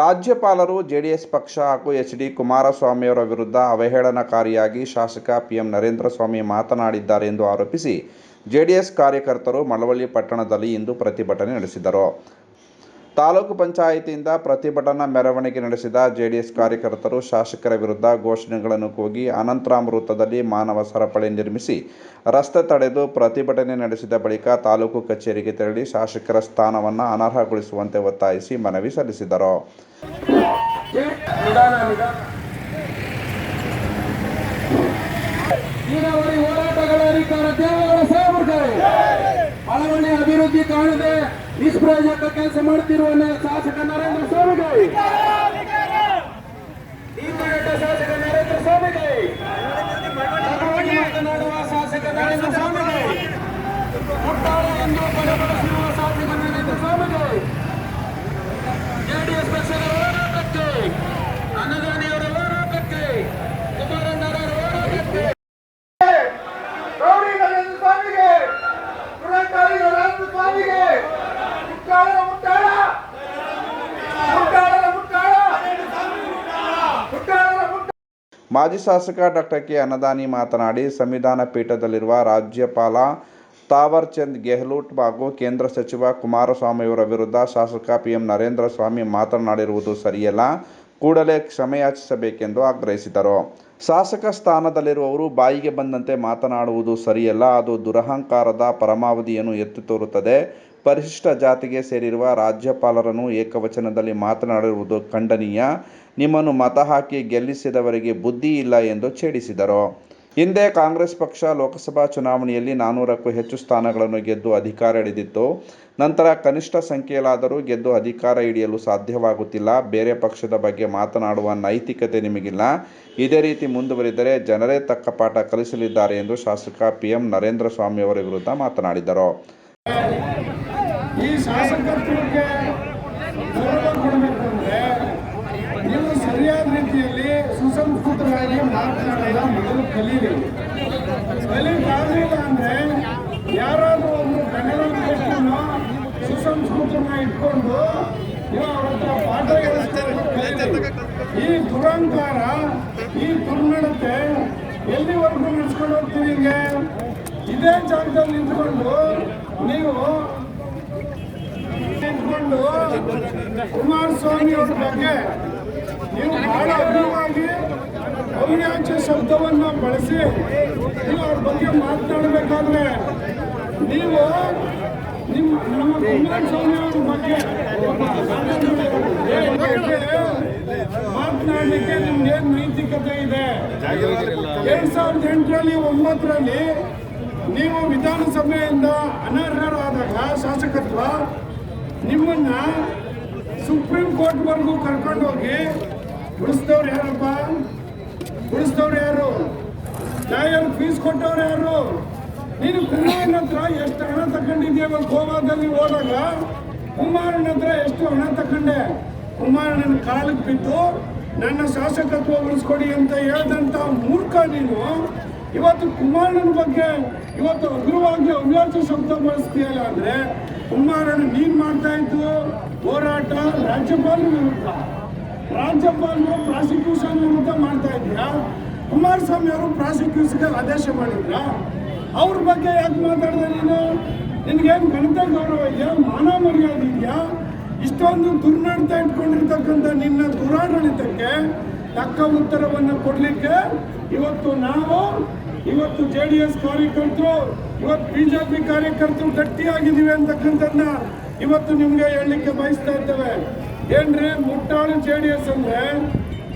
ರಾಜ್ಯಪಾಲರು ಜೆಡಿಎಸ್ ಪಕ್ಷ ಹಾಗೂ ಎಚ್ ಡಿ ಕುಮಾರಸ್ವಾಮಿಯವರ ವಿರುದ್ಧ ಅವಹೇಳನಕಾರಿಯಾಗಿ ಶಾಸಕ ಪಿಎಂ ನರೇಂದ್ರ ಸ್ವಾಮಿ ಮಾತನಾಡಿದ್ದಾರೆ ಎಂದು ಆರೋಪಿಸಿ ಜೆಡಿಎಸ್ ಕಾರ್ಯಕರ್ತರು ಮಳವಳ್ಳಿ ಪಟ್ಟಣದಲ್ಲಿ ಇಂದು ಪ್ರತಿಭಟನೆ ನಡೆಸಿದರು. ತಾಲೂಕು ಪಂಚಾಯಿತಿಯಿಂದ ಪ್ರತಿಭಟನಾ ಮೆರವಣಿಗೆ ನಡೆಸಿದ ಜೆಡಿಎಸ್ ಕಾರ್ಯಕರ್ತರು ಶಾಸಕರ ವಿರುದ್ಧ ಘೋಷಣೆಗಳನ್ನು ಕೂಗಿ ಅನಂತರಾಮ್ ವೃತ್ತದಲ್ಲಿ ಮಾನವ ಸರಪಳಿ ನಿರ್ಮಿಸಿ ರಸ್ತೆ ತಡೆದು ಪ್ರತಿಭಟನೆ ನಡೆಸಿದ ಬಳಿಕ ತಾಲೂಕು ಕಚೇರಿಗೆ ತೆರಳಿ ಶಾಸಕರ ಸ್ಥಾನವನ್ನು ಅನರ್ಹಗೊಳಿಸುವಂತೆ ಒತ್ತಾಯಿಸಿ ಮನವಿ ಸಲ್ಲಿಸಿದರು. ಅಭಿವೃದ್ಧಿ ನಿಷ್ಪ್ರಯೋಜಕ ಕೆಲಸ ಮಾಡುತ್ತಿರುವ ಶಾಸಕ ನರೇಂದ್ರ ಸ್ವಾಮಿಗೆ? ಶಾಸಕ ನರೇಂದ್ರ ಸ್ವಾಮಿಗೆ. ಮಾತನಾಡುವ ಶಾಸಕ ನರೇಂದ್ರ ಸ್ವಾಮಿಗೆ. ಮುಟ್ಟಾಳ ಎಂದು ಬಲಪಡಿಸಿರುವ ಶಾಸಕ ನರೇಂದ್ರ ಸ್ವಾಮಿಗೆ. ಜೆಡಿಎಸ್ ಪಕ್ಷದ ಹೋರಾಟಕ್ಕೆ ಅನ್ನದಾನಿಯವರ ಹೋರಾಟಕ್ಕೆ ಕುಮಾರಣ್ಣರವರ ಹೋರಾಟಕ್ಕೆ ಗೌರಿ ನರೇಂದ್ರ ಸ್ವಾಮಿಗೆ ದುರಂಕಾರಿ ನರೇಂದ್ರ ಸ್ವಾಮಿಗೆ ಮುಟ್ಟಾಳ ಮುಟ್ಟಾಳ ಮುಟ್ಟಾಳರ ಮುಟ್ಟಾಳ ಮುಟ್ಟಾಳರ ಮುಟ್ಟಾಳ ಮಾಜಿ ಶಾಸಕ ಡಾಕ್ಟರ್ ಕೆ ಅನ್ನದಾನಿ ಮಾತನಾಡಿ, ಸಂವಿಧಾನ ಪೀಠದಲ್ಲಿರುವ ರಾಜ್ಯಪಾಲ ತಾವರ್ಚಂದ್ ಗೆಹ್ಲೋಟ್ ಹಾಗೂ ಕೇಂದ್ರ ಸಚಿವ ಕುಮಾರಸ್ವಾಮಿಯವರ ವಿರುದ್ಧ ಶಾಸಕ ಪಿಎಂ ನರೇಂದ್ರ ಸ್ವಾಮಿ ಮಾತನಾಡಿರುವುದು ಸರಿಯಲ್ಲ, ಕೂಡಲೇ ಕ್ಷಮೆಯಾಚಿಸಬೇಕೆಂದು ಆಗ್ರಹಿಸಿದರು. ಶಾಸಕ ಸ್ಥಾನದಲ್ಲಿರುವವರು ಬಾಯಿಗೆ ಬಂದಂತೆ ಮಾತನಾಡುವುದು ಸರಿಯಲ್ಲ, ಅದು ದುರಹಂಕಾರದ ಪರಮಾವಧಿಯನ್ನು ಎತ್ತಿ ತೋರುತ್ತದೆ. ಪರಿಶಿಷ್ಟ ಜಾತಿಗೆ ಸೇರಿರುವ ರಾಜ್ಯಪಾಲರನ್ನು ಏಕವಚನದಲ್ಲಿ ಮಾತನಾಡಿರುವುದು ಖಂಡನೀಯ. ನಿಮ್ಮನ್ನು ಮತ ಹಾಕಿ ಗೆಲ್ಲಿಸಿದವರಿಗೆ ಬುದ್ಧಿ ಇಲ್ಲ ಎಂದು ಛೇಡಿಸಿದರು. ಹಿಂದೆ ಕಾಂಗ್ರೆಸ್ ಪಕ್ಷ ಲೋಕಸಭಾ ಚುನಾವಣೆಯಲ್ಲಿ ನಾನ್ನೂರಕ್ಕೂ ಹೆಚ್ಚು ಸ್ಥಾನಗಳನ್ನು ಗೆದ್ದು ಅಧಿಕಾರ ಹಿಡಿದಿತ್ತು. ನಂತರ ಕನಿಷ್ಠ ಸಂಖ್ಯೆಯಲ್ಲಾದರೂ ಗೆದ್ದು ಅಧಿಕಾರ ಹಿಡಿಯಲು ಸಾಧ್ಯವಾಗುತ್ತಿಲ್ಲ. ಬೇರೆ ಪಕ್ಷದ ಬಗ್ಗೆ ಮಾತನಾಡುವ ನೈತಿಕತೆ ನಿಮಗಿಲ್ಲ. ಇದೇ ರೀತಿ ಮುಂದುವರಿದರೆ ಜನರೇ ತಕ್ಕ ಪಾಠ ಕಲಿಸಲಿದ್ದಾರೆ ಎಂದು ಶಾಸಕ ಪಿಎಂ ನರೇಂದ್ರ ಸ್ವಾಮಿ ಅವರ ವಿರುದ್ಧ ಮಾತನಾಡಿದರು ಈ ಶಾಸಕತ್ವಕ್ಕೆ ಗೌರವ ಕೊಡಬೇಕಂದ್ರೆ ನೀವು ಸರಿಯಾದ ರೀತಿಯಲ್ಲಿ ಸುಸಂಸ್ಕೃತರಾಗಿ ಮಾತನಾಡೋದ ಮೊದಲು ಕಲೀರಿ ಕಲಿಕಾಗಲಿಲ್ಲ ಅಂದ್ರೆ ಯಾರಾದ್ರೂ ಒಂದು ಕನ್ನಡ ವ್ಯಕ್ತಿನ ಸುಸಂಸ್ಕೃತನ ಇಟ್ಕೊಂಡು ಅವ್ರ ಹತ್ರ. ಈ ದುರಂಕಾರ, ಈ ದುರ್ನಡತೆ ಎಲ್ಲಿವರೆಗೂ ನಡೆಸ್ಕೊಂಡು ಹೋಗ್ತೀವಿ ಹಿಂಗೆ ಇದೇ ಜಾಗದಲ್ಲಿ ನಿಂತ್ಕೊಂಡು ನೀವು ನಿಂತ್ಕೊಂಡು ಕುಮಾರಸ್ವಾಮಿ ಅವ್ರ ಬಗ್ಗೆ ನೀವು ಬಹಳ ಅಭಿವಾಗಿ ಅವಿನಾಂಚ ಶಬ್ದವನ್ನು ಬಳಸಿ ನೀವು ಅವ್ರ ಬಗ್ಗೆ ಮಾತನಾಡಬೇಕಾದ್ರೆ ನೀವು ನಿಮ್ಮ ನಮ್ಮ ಕುಮಾರಸ್ವಾಮಿ ಅವ್ರ ಬಗ್ಗೆ ಮಾತನಾಡಲಿಕ್ಕೆ ನಿಮ್ಗೆ ಏನ್ ನೈತಿಕತೆ ಇದೆ? ಎರಡ್ ಸಾವಿರದ ಎಂಟರಲ್ಲಿ ಒಂಬತ್ತರಲ್ಲಿ ನೀವು ವಿಧಾನಸಭೆಯಿಂದ ಅನರ್ಹರಾದಾಗ ಶಾಸಕತ್ವ, ನಿಮ್ಮನ್ನ ಸುಪ್ರೀಂ ಕೋರ್ಟ್ವರೆಗೂ ಕರ್ಕೊಂಡು ಹೋಗಿ ಉಳಿಸಿದವ್ರು ಯಾರಪ್ಪ? ಉಳಿಸಿದವ್ರು ಯಾರು? ಲಾಯರ್ ಫೀಸ್ ಕೊಟ್ಟವ್ರು ಯಾರು? ನೀನು ಕುಮಾರನ ಹತ್ರ ಎಷ್ಟು ಹಣ ತಗೊಂಡಿದ್ಯವ ಗೋವಾದಲ್ಲಿ ಹೋದಾಗ? ಕುಮಾರನ ಹತ್ರ ಎಷ್ಟು ಹಣ ತಗೊಂಡೆ? ಕುಮಾರನ ಕಾಲಕ್ಕೆ ಬಿದ್ದು ನನ್ನ ಶಾಸಕತ್ವ ಉಳಿಸ್ಕೊಡಿ ಅಂತ ಹೇಳ್ದಂತ ಮೂರ್ಖ ನೀನು. ಇವತ್ತು ಕುಮಾರನ ಬಗ್ಗೆ ಇವತ್ತು ಅಗ್ರವಾಗಿ ಅವ್ಯಾಸ ಶಬ್ದ ಬಳಸ್ತೀಯಲ್ಲ ಅಂದ್ರೆ ಕುಮಾರನ ನೀನ್ ಮಾಡ್ತಾ ಇದ್ದು ಹೋರಾಟ ರಾಜ್ಯಪಾಲ ವಿರುದ್ಧ. ರಾಜ್ಯಪಾಲರು ಪ್ರಾಸಿಕ್ಯೂಷನ್ ವಿರುದ್ಧ ಮಾಡ್ತಾ ಇದ್ಯಾ ಕುಮಾರಸ್ವಾಮಿ ಅವರು ಪ್ರಾಸಿಕ್ಯೂಷನ್ಗೆ ಆದೇಶ ಮಾಡಿದ್ರ? ಅವ್ರ ಬಗ್ಗೆ ಯಾಕೆ ಮಾತಾಡಿದೆ ನೀನು? ನಿನಗೇನು ಗಣಿತ ಗೌರವ ಇದೆಯಾ? ಮಾನ ಮರ್ಯಾದೆ ಇದೆಯಾ? ಇಷ್ಟೊಂದು ದುರ್ನಡತೆ ಇಟ್ಕೊಂಡಿರ್ತಕ್ಕಂಥ ನಿನ್ನ ದುರಾಡಳಿತಕ್ಕೆ ತಕ್ಕ ಉತ್ತರವನ್ನು ಕೊಡಲಿಕ್ಕೆ ಇವತ್ತು ನಾವು, ಇವತ್ತು ಜೆ ಡಿ ಎಸ್ ಕಾರ್ಯಕರ್ತರು, ಇವತ್ತು ಬಿಜೆಪಿ ಕಾರ್ಯಕರ್ತರು ಗಟ್ಟಿಯಾಗಿದ್ದೀವಿ ಅಂತಕ್ಕಂಥದ್ದನ್ನ ಇವತ್ತು ನಿಮಗೆ ಹೇಳಲಿಕ್ಕೆ ಬಯಸ್ತಾ ಇದ್ದೇವೆ. ಏನ್ರಿ ಮುಟ್ಟಾಳು ಜೆ ಡಿ ಎಸ್ ಅಂದ್ರೆ?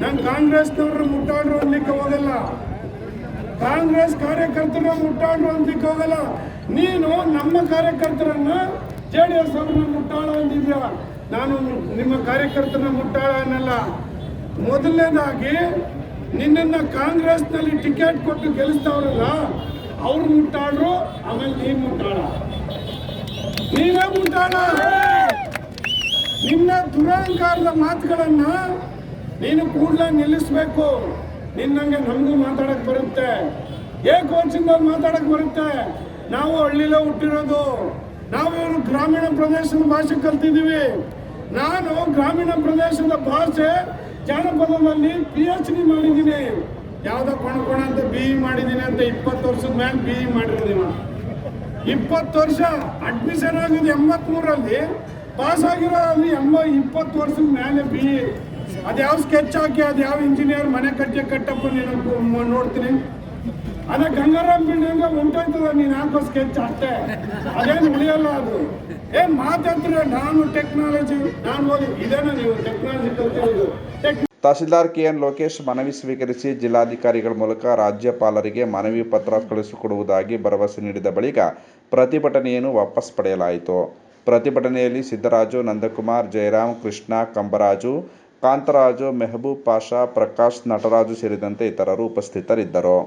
ನಾನು ಕಾಂಗ್ರೆಸ್ನವ್ರು ಮುಟ್ಟಾಳ್ರು ಅನ್ಲಿಕ್ಕೆ ಹೋಗಲ್ಲ. ಕಾಂಗ್ರೆಸ್ ಕಾರ್ಯಕರ್ತರ ಮುಟ್ಟಾಳ್ರು ಅನ್ಲಿಕ್ಕೆ ಹೋಗಲ್ಲ. ನೀನು ನಮ್ಮ ಕಾರ್ಯಕರ್ತರನ್ನ ಜೆ ಡಿ ಎಸ್ ಅವ್ರನ್ನ ಮುಟ್ಟಾಳ ಅಂದಿದ್ಯಾ? ನಾನು ನಿಮ್ಮ ಕಾರ್ಯಕರ್ತರನ್ನ ಮುಟ್ಟಾಳ ಅನ್ನಲ್ಲ. ಮೊದಲನೇದಾಗಿ, ನಿನ್ನನ್ನು ಕಾಂಗ್ರೆಸ್ನಲ್ಲಿ ಟಿಕೆಟ್ ಕೊಟ್ಟು ಗೆಲ್ಲಿಸ್ತಾವ್ರಲ್ಲ, ಅವ್ರು ಮುಟ್ಟಾಳ್ರು, ಆಮೇಲೆ ನೀನು ಮುಟ್ಟಾಳ. ನೀನೇ ಮುಟ್ಟಾಳ. ನಿನ್ನ ದುರಹಂಕಾರದ ಮಾತುಗಳನ್ನ ನೀನು ಕೂಡಲೇ ನಿಲ್ಲಿಸ್ಬೇಕು. ನಿನ್ನಂಗೆ ನಮಗೂ ಮಾತಾಡಕ್ ಬರುತ್ತೆ. ಏಕವಚನದಲ್ಲಿ ಮಾತಾಡಕ್ ಬರುತ್ತೆ. ನಾವು ಹಳ್ಳಿಲೇ ಹುಟ್ಟಿರೋದು. ನಾವು ಇವರು ಗ್ರಾಮೀಣ ಪ್ರದೇಶದ ಭಾಷೆ ಕಲ್ತಿದ್ದೀವಿ. ನಾನು ಗ್ರಾಮೀಣ ಪ್ರದೇಶದ ಭಾಷೆ ಜಾನಪದದಲ್ಲಿ ಪಿ ಎಚ್ ಡಿ ಮಾಡಿದ್ದೀನಿ. ಯಾವುದೋ ಕೊಣ ಅಂತ ಬಿ ಇ ಮಾಡಿದ್ದೀನಿ ಅಂತ ಇಪ್ಪತ್ತು ವರ್ಷದ ಮೇಲೆ ಬಿ ಇ ಮಾಡಿದ್ದೀನಿ ಇಪ್ಪತ್ತು ವರ್ಷ ಅಡ್ಮಿಷನ್ ಆಗಿದೆ ಎಂಬತ್ಮೂರಲ್ಲಿ. ಪಾಸ್ ಆಗಿರೋ ಅಲ್ಲಿ ಎಂಬ ಇಪ್ಪತ್ತು ವರ್ಷದ ಮೇಲೆ ಬಿ, ಅದ್ಯಾವ ಸ್ಕೆಚ್ ಹಾಕಿ, ಅದ್ಯಾವ ಇಂಜಿನಿಯರ್ ಮನೆ ಕಟ್ಟಿ ಕಟ್ಟಪ್ಪ ನೀನು ನೋಡ್ತೀನಿ. ಅದೇ ಗಂಗಾರಾಮ್ ಬಿಲ್ಡಿಂಗ್ ಉಂಟಾಯ್ತದ ನೀನು ಹಾಕೋ ಸ್ಕೆಚ್ ಅಷ್ಟೇ. ಅದೇನು ಉಳಿಯಲ್ಲ ಅದು. ಏನ್ ಮಾತಾಡ್ತೀರ? ನಾನು ಟೆಕ್ನಾಲಜಿ ನಾನು ಹೋಗಿ ಇದೇನ ನೀವು ಟೆಕ್ನಾಲಜಿ ಕಲ್ತಿರೋದು? ತಹಸೀಲ್ದಾರ್ ಕೆಎನ್ ಲೋಕೇಶ್ ಮನವಿ ಸ್ವೀಕರಿಸಿ ಜಿಲ್ಲಾಧಿಕಾರಿಗಳ ಮೂಲಕ ರಾಜ್ಯಪಾಲರಿಗೆ ಮನವಿ ಪತ್ರ ಕಳುಹಿಸಿಕೊಡುವುದಾಗಿ ಭರವಸೆ ನೀಡಿದ ಬಳಿಕ ಪ್ರತಿಭಟನೆಯನ್ನು ವಾಪಸ್ ಪಡೆಯಲಾಯಿತು. ಪ್ರತಿಭಟನೆಯಲ್ಲಿ ಸಿದ್ದರಾಜು ನಂದಕುಮಾರ್ ಜಯರಾಮ್ ಕೃಷ್ಣ ಕಂಬರಾಜು ಕಾಂತರಾಜು ಮೆಹಬೂಬ್ ಪಾಷಾ ಪ್ರಕಾಶ್ ನಟರಾಜು ಸೇರಿದಂತೆ ಇತರರು ಉಪಸ್ಥಿತರಿದ್ದರು.